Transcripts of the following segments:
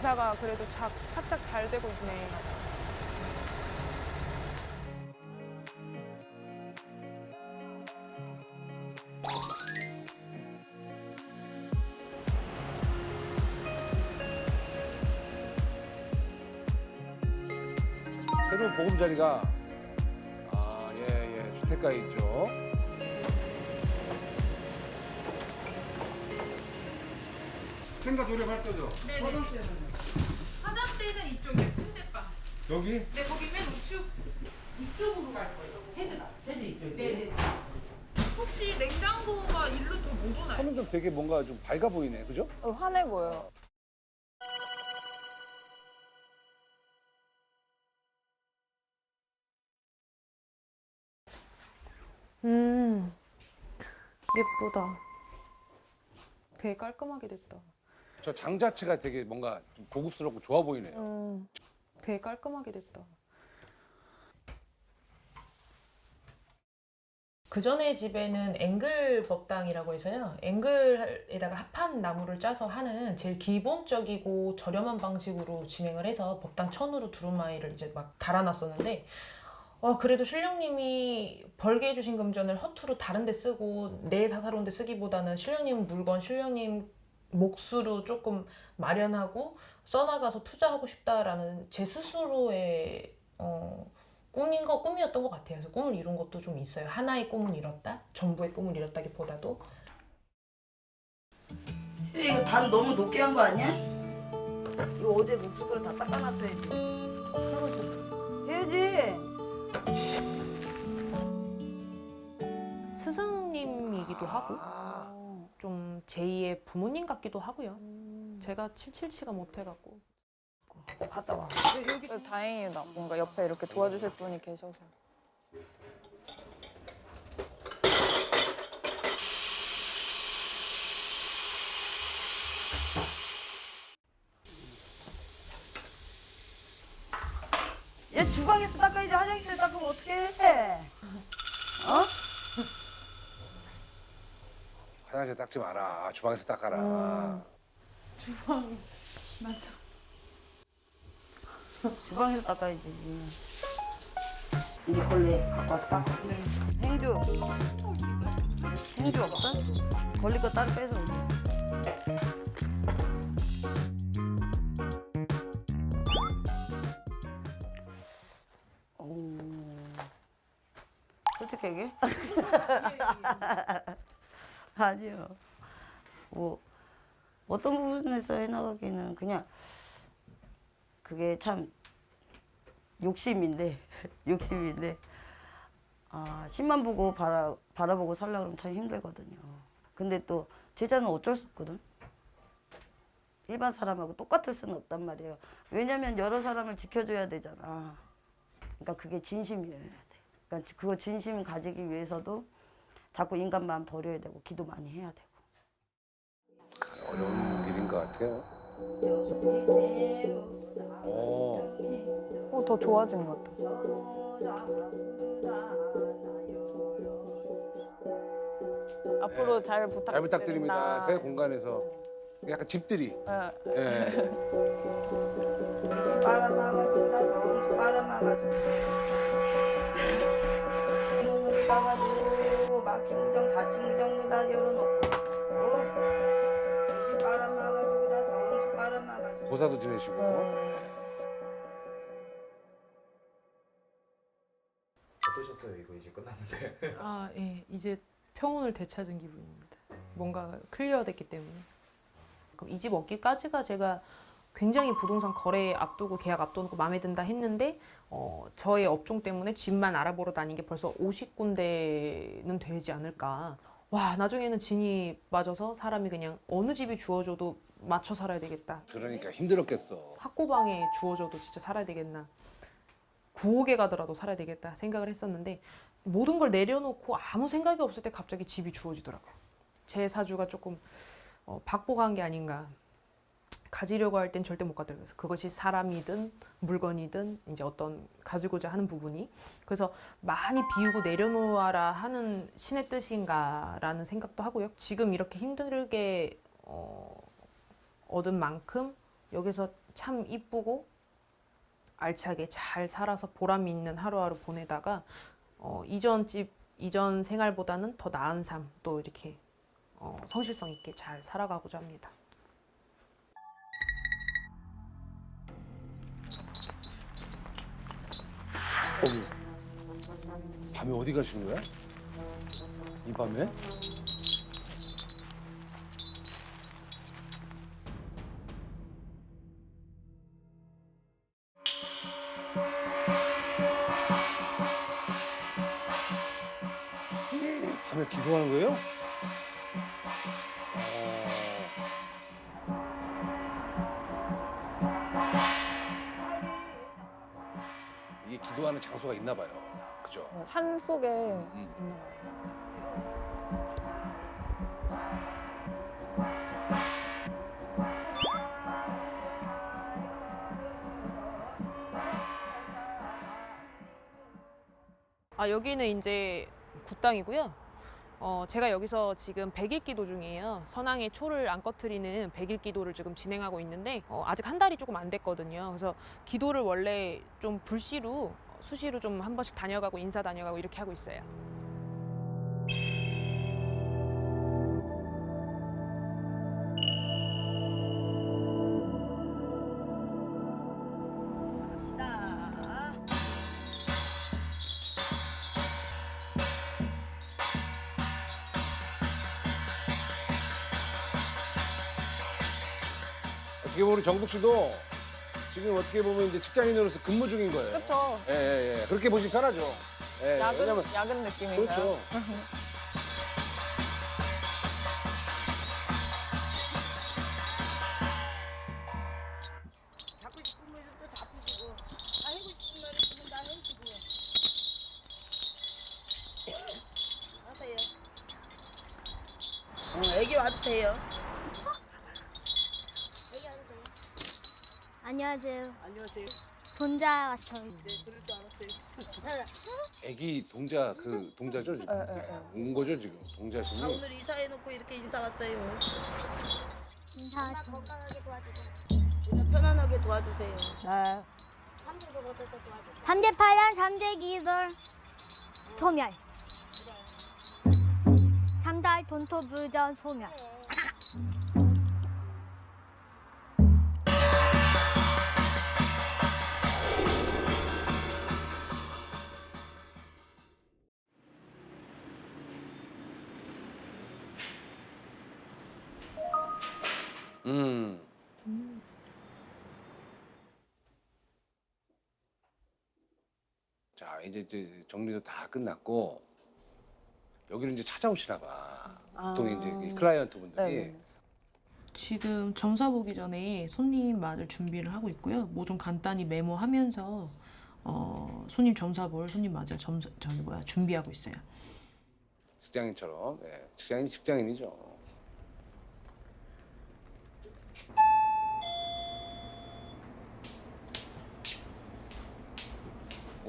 이사가 그래도 착, 착착 잘 되고 있네. 새로운 보금자리가 아, 예, 예. 주택가에 있죠. 생각 노력할 거죠? 화장대는 이쪽이에요, 침대방. 여기? 네, 거기 맨 우측 이쪽으로 갈 거예요. 헤드가. 헤드 이쪽. 네, 네. 혹시 냉장고가 일로 더 못 오나요? 선은 좀 되게 뭔가 좀 밝아 보이네. 그죠? 어, 환해 보여. 음, 예쁘다. 되게 깔끔하게 됐다. 저 장 자체가 되게 뭔가 좀 고급스럽고 좋아 보이네요. 음, 되게 깔끔하게 됐다. 그 전에 집에는 앵글 법당이라고 해서요. 앵글에다가 합판 나무를 짜서 하는 제일 기본적이고 저렴한 방식으로 진행을 해서 법당 천으로 두루마리를 이제 막 달아놨었는데, 어, 그래도 신령님이 벌게 해주신 금전을 허투루 다른 데 쓰고 내 사사로운 데 쓰기보다는 신령님 물건, 신령님 몫으로 조금 마련하고 써나가서 투자하고 싶다라는 제 스스로의 어, 꿈인 거 꿈이었던 것 같아요. 그래서 꿈을 이룬 것도 좀 있어요. 하나의 꿈을 이뤘다, 전부의 꿈을 이뤘다기보다도 이거 단 너무 높게 한 거 아니야? 이거 어제 목수그릇 다 닦아놨어야지. 설거지 해야지. 스승님이기도 하고 좀 제2의 부모님 같기도 하고요. 제가 칠칠치가 못해갖고 갔다 와. 그래도 다행이다. 뭔가 옆에 이렇게 도와주실 분이 계셔서. 얘 주방에서 닦아야지 화장실에 닦으면 어떻게 해? 어? 화장실 닦지 마라. 주방에서 닦아라. 음. 주방에서 닦아야지. 이제 걸레 갖고 와서 닦아. 행주. 행주 없어? 걸레 거 따로 빼서. 오. 솔직히 얘기해? 아니요. 뭐 어떤 부분에서 해나가기는 그냥 그게 참 욕심인데 욕심인데 아 신만 보고 바라 바라보고 살라 그러면 참 힘들거든요. 근데 또 제자는 어쩔 수 없거든. 일반 사람하고 똑같을 수는 없단 말이에요. 왜냐면 여러 사람을 지켜줘야 되잖아. 그러니까 그게 진심이어야 돼. 그러니까 그거 진심 가지기 위해서도 자꾸 인간만 버려야 되고 기도 많이 해야 되고. 어려운 길인 것 같아요. 오. 어, 더 좋아진 것 같다. 앞으로 잘 부탁드립니다. 잘 부탁드립니다. 새 공간에서 약간 집들이. 예. 예. 눈을 따가지고 막힌 무정 닫힌 무정도 다 열어놓고 어? 지시 빨아먹어주다 성이 빨아먹어주다 고사도 지내시고. 어떠셨어요? 이거 이제 끝났는데. 아, 예. 이제 평온을 되찾은 기분입니다. 뭔가 클리어됐기 때문에. 이집 얻기까지가 제가 굉장히 부동산 거래 앞두고 계약 앞두고 마음에 든다 했는데 어, 저의 업종 때문에 집만 알아보러 다닌 게 벌써 50군데는 되지 않을까. 와, 나중에는 진이 맞아서 사람이 그냥 어느 집이 주어져도 맞춰 살아야 되겠다. 그러니까 힘들었겠어. 학고방에 주어져도 진짜 살아야 되겠나. 구옥에 가더라도 살아야 되겠다 생각을 했었는데 모든 걸 내려놓고 아무 생각이 없을 때 갑자기 집이 주어지더라고요. 제 사주가 조금 어, 박복한 게 아닌가. 가지려고 할 땐 절대 못 가더라고요. 그래서 그것이 사람이든 물건이든 이제 어떤 가지고자 하는 부분이 그래서 많이 비우고 내려놓아라 하는 신의 뜻인가라는 생각도 하고요. 지금 이렇게 힘들게 어, 얻은 만큼 여기서 참 이쁘고 알차게 잘 살아서 보람 있는 하루하루 보내다가 어, 이전 집 이전 생활보다는 더 나은 삶 또 이렇게 어, 성실성 있게 잘 살아가고자 합니다. 어머. 밤에 어디 가시는 거야? 이 밤에? 밤에 기도하는 거예요? 기도하는 장소가 있나 봐요. 그죠? 산 속에 있는 거예요. 아 여기는 이제 굿당이고요. 어 제가 여기서 지금 백일 기도 중이에요. 선왕의 초를 안 꺼트리는 백일 기도를 지금 진행하고 있는데 어, 아직 한 달이 조금 안 됐거든요. 그래서 기도를 원래 좀 불시로 수시로 좀 한 번씩 다녀가고 인사 다녀가고 이렇게 하고 있어요. 갑시다. 어떻게 보면 우리 정국 씨도 지금 어떻게 보면 이제 직장인으로서 근무 중인 거예요. 그렇죠. 예, 예, 예. 그렇게 보시면 편하죠. 예, 야근 왜냐면 야근 느낌이죠. 그렇죠. 잡고 싶은 분은 또 잡으시고, 하고 싶은 말을 지금 다 해주시고요. 하세요. 어, 애기 와도 돼요. 안녕하세요. 안녕하세요. 돈자 같아요. 네, 그럴 줄 알았어요. 애기 동자 그 동자죠 지금. 예, 예, 예. 온 거죠 지금 아, 동자신이. 오늘 이사해놓고 이렇게 인사 왔어요. 인사하세요. 그냥 편안하게 도와주세요. 네. 3대 8년 3대 기술 소멸. 3달 돈토 부전 소멸. 자 이제 이제 정리도 다 끝났고 여기를 이제 찾아오시나 봐. 보통 이제 이 클라이언트 분들이 아. 네. 지금 점사 보기 전에 손님 맞을 준비를 하고 있고요. 뭐 좀 간단히 메모하면서 어, 손님 점사 볼 손님 맞을 점사 저기 뭐야 준비하고 있어요. 직장인처럼 예, 직장인 직장인이죠.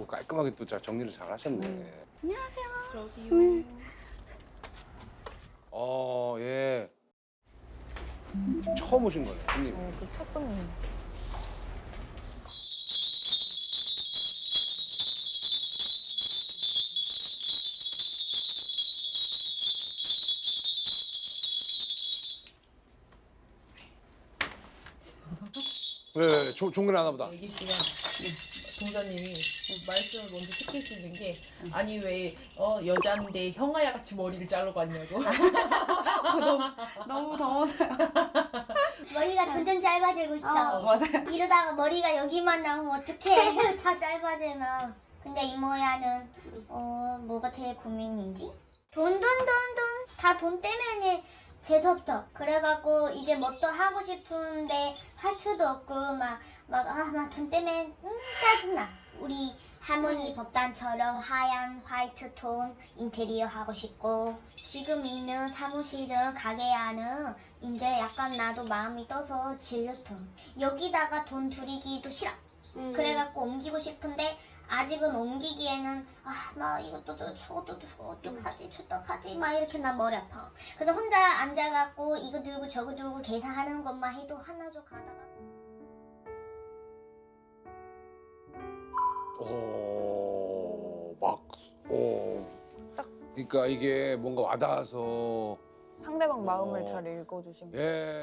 오, 깔끔하게 또 잘 정리를 잘 하셨네. 안녕하세요. 어, 예. 처음 오신 거예요, 손님. 어, 그첫 손님. 왜, 왜, 왜, 조- 종근 하나 보다. 애기 씨가 동자님이 말씀을 먼저 시킬 수 있는 게 아니 왜 어, 여자인데 형아야 같이 머리를 자르고 왔냐고. 너무 더워서요. 머리가 점점 짧아지고 있어. 맞아요. 이러다가 머리가 여기만 나오면 어떡해. 다 짧아지면. 근데 이 모야는 어 뭐가 제일 고민이지? 돈 돈 돈 돈 다 돈 때문에 재수없어. 그래갖고 이제 뭐또 하고 싶은데 할 수도 없고 막막아막 돈 때문에 음, 짜증나. 우리 할머니 법단처럼 하얀 화이트 톤 인테리어 하고 싶고 지금 있는 사무실은 가게 안은 이제 약간 나도 마음이 떠서 진로톤 여기다가 돈 들이기도 싫어. 그래갖고 옮기고 싶은데 아직은 옮기기에는 아막 이것도 저, 저것도 저, 어떡하지 저떡하지 막 이렇게 나 머리 아파 그래서 혼자 앉아갖고 이거 들고 저거 들고 계산하는 것만 해도 하나도 가다가 오, 막, 오. 딱. 그러니까 이게 뭔가 와닿아서 상대방 마음을 어. 잘 읽어주신 거예요. 예.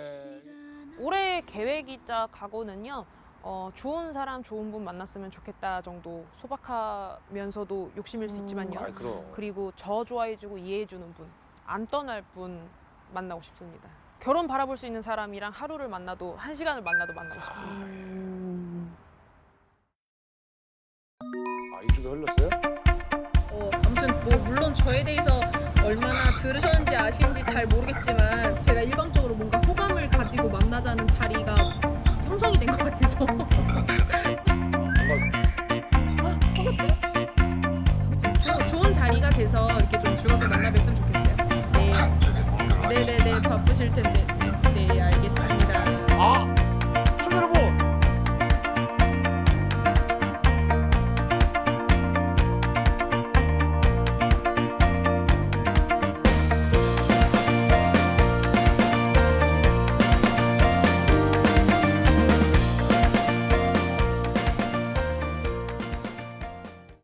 올해 계획이자 각오는요. 어, 좋은 사람, 좋은 분 만났으면 좋겠다 정도 소박하면서도 욕심일 수 음. 있지만요. 아, 그럼. 그리고 저 좋아해주고 이해해주는 분, 안 떠날 분 만나고 싶습니다. 결혼 바라볼 수 있는 사람이랑 하루를 만나도 한 시간을 만나도 만나고 싶습니다. 아, 이쪽에 흘렀어요? 어, 아무튼 뭐 물론 저에 대해서 얼마나 들으셨는지 아시는지 잘 모르겠지만 제가 일방적으로 뭔가 호감을 가지고 만나자는 자리가 형성이 된 것 같아서. 아, 좋은 자리가 돼서 이렇게 좀 즐겁게 만나뵀으면 좋겠어요. 네. 네네네. 네, 네. 바쁘실 텐데.